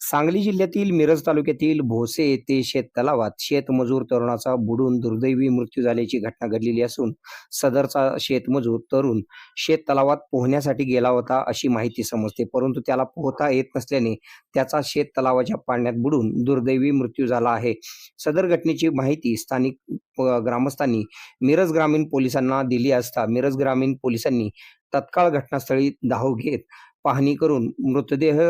सांगली जिल्ह्यातील मिरज तालुक्यातील भोसे येथे शेत तलावात शेतमजूर तरुणाचा बुडून दुर्दैवी मृत्यू झाल्याची घटना घडलेली असून सदरचा शेतमजूर तरुण शेत तलावात पोहण्यासाठी गेला होता अशी माहिती समजते. परंतु त्याला पोहता येत नसल्याने त्याचा शेत तलावाच्या पाण्यात बुडून दुर्दैवी मृत्यू झाला आहे. सदर घटनेची माहिती स्थानिक ग्रामस्थांनी मिरज ग्रामीण पोलिसांना दिली असता मिरज ग्रामीण पोलिसांनी तत्काळ घटनास्थळी धाव घेत पाहणी करून मृतदेह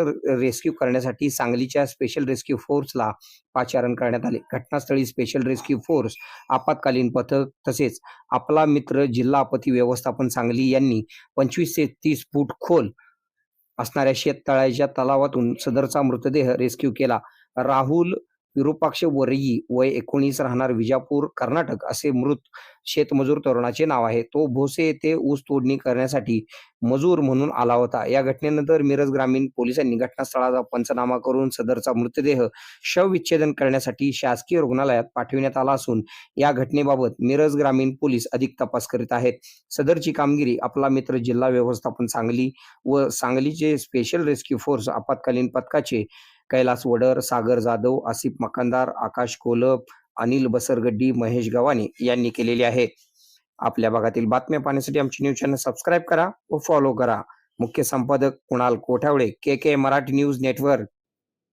रेस्क्यू करण्यासाठी सांगलीच्या स्पेशल रेस्क्यू फोर्सला पाचारण करण्यात आले. घटनास्थळी स्पेशल रेस्क्यू फोर्स आपत्कालीन पथक तसेच आपला मित्र जिल्हा आपत्ती व्यवस्थापन सांगली यांनी पंचवीस ते तीस फूट खोल असणाऱ्या शेततळ्याच्या तलावातून सदरचा मृतदेह रेस्क्यू केला. राहुल विरूपाक्ष वरई वय एकोणीस राहणार विजापूर कर्नाटक असे मृत शेतमजूर तरुणाचे नाव आहे. तो भोसे येथे ऊस तोडणी करण्यासाठी मजूर म्हणून आला होता. या घटनेनंतर मिरज ग्रामीण पोलिसांनी घटनास्थळाचा पंचनामा करून सदरचा मृतदेह शवविच्छेदन करण्यासाठी शासकीय रुग्णालयात पाठविण्यात आला असून या घटनेबाबत मिरज ग्रामीण पोलीस अधिक तपास करीत आहेत. सदरची कामगिरी आपला मित्र जिल्हा व्यवस्थापन सांगली व सांगलीचे स्पेशल रेस्क्यू फोर्स आपत्कालीन पथकाचे कैलास वडर सागर जाधव आसिफ मकानदार आकाश कोलप अनिल बसरगड्डी महेश गव्हाणे यांनी केलेली आहे. आपल्या भागातील बातम्या पाहण्यासाठी आमचे न्यूज चॅनल सबस्क्राईब करा व फॉलो करा. मुख्य संपादक Kunal Kothawale K K Marathi news network.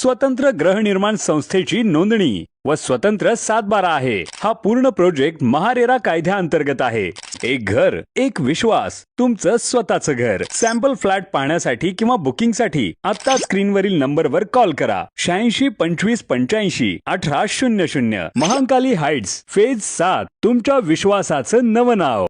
स्वतंत्र गृहनिर्माण संस्थेची नोंदणी व स्वतंत्र सातबारा आहे. हा पूर्ण प्रोजेक्ट महारेरा कायद्याअंतर्गत आहे. एक घर एक विश्वास तुमचं स्वतःचं घर. सॅम्पल फ्लॅट पाहण्यासाठी किंवा बुकिंगसाठी आता स्क्रीनवरील नंबरवर कॉल करा. शहाऐंशी पंचवीस पंच्याऐंशी अठरा शून्य शून्य. महाकाली हाइट्स फेज सात. तुमच्या विश्वासाचं नवं नाव.